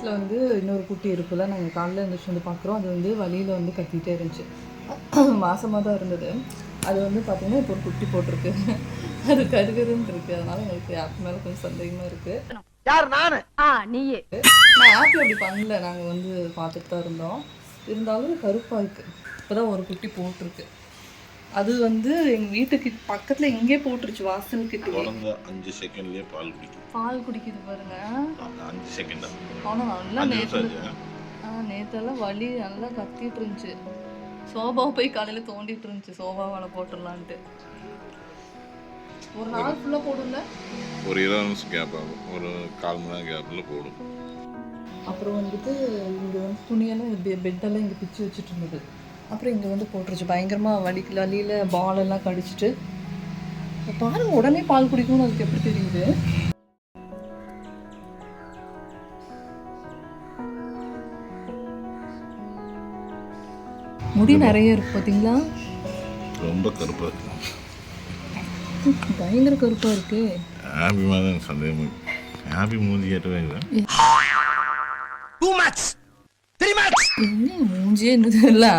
பக்கத்தில் வந்து இன்னொரு குட்டி இருக்குல்ல நாங்கள் காலையில் எழுந்திரிச்சு வந்து பார்க்குறோம் அது வந்து வழியில் வந்து கத்திட்டே இருந்துச்சு. மாசமாக தான் இருந்தது. அது வந்து பார்த்தீங்கன்னா இப்போ ஒரு குட்டி போட்டிருக்கு. அது கருகருன்னு இருக்குது அதனால எங்களுக்கு ஆப் மேலே கொஞ்சம் சந்தேகமாக இருக்குது யார் நானு? ஆ நீயே. நான் ஆப் அப்படி பண்ணல. நாங்கள் வந்து பார்த்துட்டு தான் இருந்தோம். இருந்தாலும் கருப்பாக இருக்குது இப்போ தான் ஒரு குட்டி போட்டிருக்கு. அது வந்து எங்கள் வீட்டுக்கு பக்கத்தில் இங்கே போட்டுருச்சு வாசல் கிட்டே குழந்த அஞ்சு செகண்ட்லயே பால் குடிக்கும் பால் குடிக்குது பாருங்க. அஞ்சு செகண்ட் ஆனால் நல்லா நேற்று ஆ நேற்றெல்லாம் வலி நல்லா கத்திட்டு இருந்துச்சு சோபாவை போய் காலையில் தோண்டிட்டு இருந்துச்சு சோபாவால் போட்டுடலான்ட்டு. ஒரு நாள் ஃபுல்லாக போடும்ல? ஒரு இருபது நிமிஷம் கேப் ஆகும். ஒரு கால் மணி நேரம் கேப்பில் போடும். அப்புறம் வந்துட்டு இங்கே வந்து துணியெல்லாம் பெட்டெல்லாம் இங்கே பிச்சு வச்சுட்டு இருந்தது. அப்புறம் இங்கே வந்து போட்டுருச்சு. பயங்கரமாக வலிக்கு வலியில் பால் எல்லாம் கடிச்சிட்டு. இப்ப பாருங்க உடனே பால் குடிக்கணும்னு அதுக்கு எப்படி தெரியுது? முடி நிறைய இருக்கு பார்த்தீங்களா ரொம்ப கருப்பாக இருக்கும் பயங்கர கருப்பாக இருக்கு. ஹாப்பி மாதிரி எனக்கு சந்தேகம் இருக்கு. ஹாப்பி மூஞ்சி கேட்டவே இல்லை. டூ மச் த்ரீ மச் என்ன என்னது? இல்லை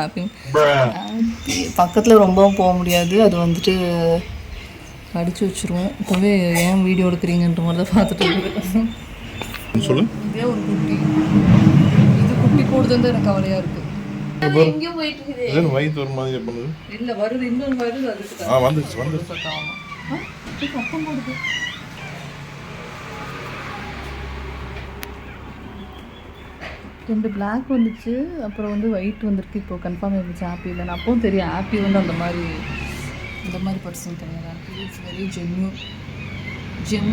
பக்கத்தில் ரொம்ப போக முடியாது. அது வந்துட்டு அடிச்சு வச்சிருவோம். இப்போவே ஏன் வீடியோ எடுக்கிறீங்கன்ற மாதிரி தான் பார்த்துட்டு சொல்லு. இதே ஒரு குட்டி. இது குட்டி போடுதுன்னு எனக்கு இருக்குது ஏன் வயிற்று ஒரு மாதிரி பண்ணுது? இல்லை வருது. இன்னொன்று வருது அதுக்கு வந்துருச்சு வந்துருச்சு. போடுது. ரெண்டு Black வந்துச்சு. அப்புறம் வந்து ஒயிட் வந்திருக்கு. இப்போ கன்ஃபார்ம் இருந்துச்சு ஆப்பி இல்லை நான் அப்பவும் தெரியும். ஆப்பி வந்து அந்த மாதிரி இந்த மாதிரி பர்சன் கிடையாது. இட்ஸ் வெரி ஜென்யூ ஜெம்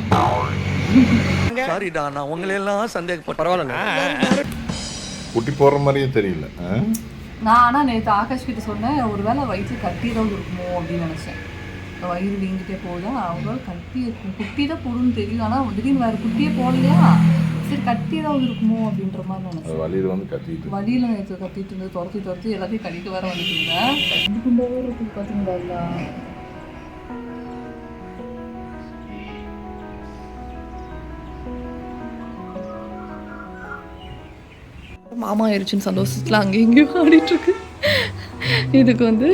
சாரிடா நான் உங்களையெல்லாம் சந்தேகப்பட்ட பரவாயில்ல. குட்டி போடுற மாதிரியே தெரியல? நான் ஆனால் நேற்று ஆகாஷ் கிட்ட சொன்னேன் ஒருவேளை வயிற்று கட்டி ஏதாவது இருக்குமோ? அப்படின்னு நினச்சேன். வயிறு வீங்கிட்டே போகுதா? ஒருவேளை கட்டி இருக்கும் குட்டி தான் போடுன்னு தெரியும் ஆனால் திடீர்னு வேறு குட்டியே போடலையா? சரி கட்டி ஏதாவது இருக்குமோ அப்படின்ற மாதிரி அது நினச்சேன். வழியில் வந்து கத்திட்டு வழியில் நேற்று கத்திட்டு இருந்தது துரத்தி துரத்தி எல்லாத்தையும் கடிக்க வேற வந்துட்டீங்க ரெண்டு குண்டாவே இருக்குது பார்த்தீங்களா மாமா ஆயிடுச்சுன்னு சந்தோஷத்துல அங்கேயும் இங்கேயும் ஆடிட்டு இருக்கு இதுக்கு வந்து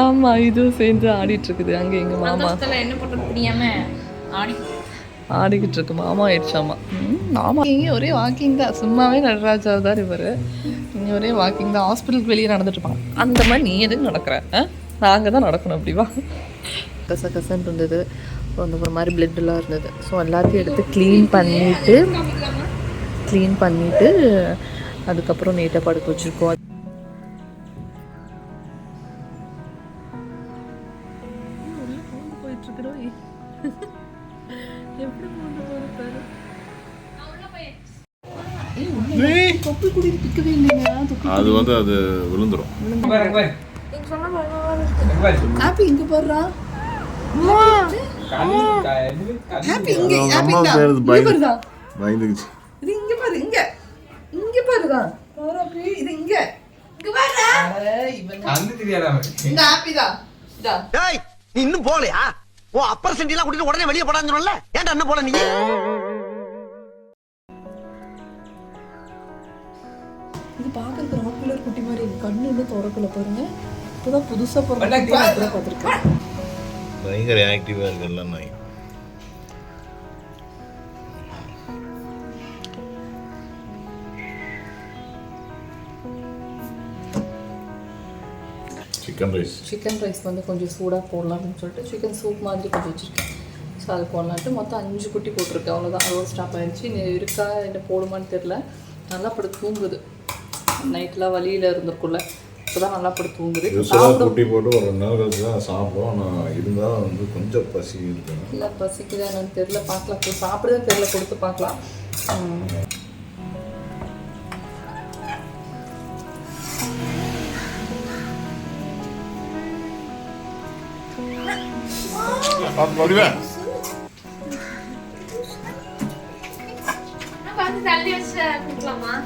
ஆமா இதுவும் சேர்ந்து ஆடிட்டு இருக்குது அங்க எங்க மாமா என்ன பண்றது தெரியாம ஆடி ஆடிக்கிட்டு இருக்கு. மாமா ஆயிடுச்சாமா மாமா இங்கே ஒரே வாக்கிங் தான். சும்மாவே நடராஜா தான் இவர். இங்கே ஒரே வாக்கிங் தான். ஹாஸ்பிட்டலுக்கு வெளியே நடந்துட்டு இருப்பாங்க. அந்த மாதிரி நீ எதுக்கு நடக்கிற? நாங்கள் தான் நடக்கணும் அப்படி வா. கச கசன்னு இருந்தது வந்து ஒரு மாதிரி எல்லாம் இருந்தது. ஸோ எல்லாத்தையும் எடுத்து க்ளீன் பண்ணிட்டு க்ளீன் பண்ணிட்டு அதுக்கப்புறம் நீட்டாக படுக்க வச்சுருக்கோம். போயிட்டு எப்படி கொண்டு போகிறது தொப்பி குடி பிக்கவே இல்லைங்க. தொப்பி அது வந்து அது விழுந்துரும். ஹாப்பி இங்க போடுறா ஹாப்பி இங்க ஹாப்பி இங்க பேரு. பயந்துக்குச்சு இது இங்க பாரு இங்க. இங்க பாருடா. பாரு இது இங்க. இங்க பாருடா. இவன் ஹாப்பி தான். டேய் நீ இன்னும் போகலையா? ஓ அப்பர் சென்டி எல்லாம் கூட்டிட்டு உடனே வெளியே போடான்னு சொன்னல ஏன்டா என்ன போல நீ? இது பார்க்கறதுக்கு ராக்குலர் குட்டி மாதிரி இருக்கு. கண்ணு இன்னும் திறக்கல பாருங்க. இப்போதான் புதுசா பிறந்த பார்த்திருக்கேன். பயங்கர ஆக்டிவாக இருக்கு எல்லாம் சிக்கன் ரைஸ் சிக்கன் ரைஸ் வந்து கொஞ்சம் சூடாக போடலாம் அப்படின்னு சொல்லிட்டு சிக்கன் சூப் மாதிரி கொஞ்சம் வச்சுருக்கேன். ஸோ அது போடலான்ட்டு மொத்தம் அஞ்சு குட்டி போட்டிருக்கேன். அவ்வளோதான் அதோட ஸ்டாப் ஆயிடுச்சு. நீ இருக்கா? என்ன போடுமான்னு தெரில நல்லா படுத்து தூங்குது. நைட்லாம் வழியில் இருந்திருக்குள்ள இப்போ தான் நல்லா படுத்து தூங்குது. குட்டி போட்டு ஒரு ரெண்டு நாள் கழிச்சு தான் சாப்பிடுவோம் ஆனால் இருந்தால் வந்து கொஞ்சம் பசி இருக்கணும் இல்லை பசிக்குதா என்னன்னு தெரில பார்க்கலாம். இப்போ சாப்பிடுதா தெரில கொடுத்து பார்க்கலாம். Al Oliver. Ben güzelliği açıyorum kutlama.